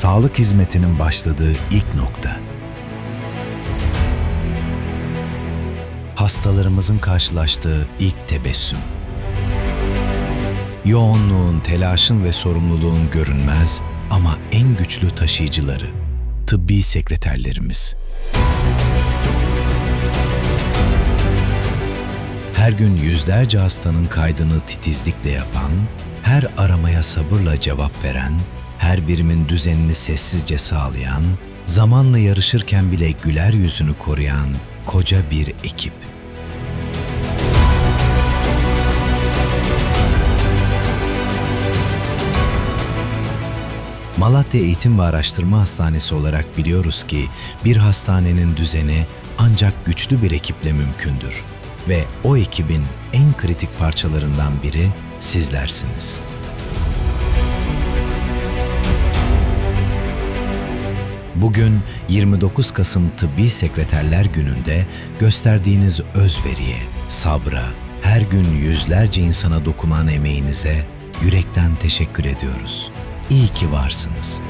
sağlık hizmetinin başladığı ilk nokta. Hastalarımızın karşılaştığı ilk tebessüm. Yoğunluğun, telaşın ve sorumluluğun görünmez ama en güçlü taşıyıcıları, tıbbi sekreterlerimiz. Her gün yüzlerce hastanın kaydını titizlikle yapan, her aramaya sabırla cevap veren, her birimin düzenini sessizce sağlayan, zamanla yarışırken bile güler yüzünü koruyan koca bir ekip. Malatya Eğitim ve Araştırma Hastanesi olarak biliyoruz ki bir hastanenin düzeni ancak güçlü bir ekiple mümkündür ve o ekibin en kritik parçalarından biri sizlersiniz. Bugün 29 Kasım Tıbbi Sekreterler Günü'nde gösterdiğiniz özveriye, sabra, her gün yüzlerce insana dokunan emeğinize yürekten teşekkür ediyoruz. İyi ki varsınız.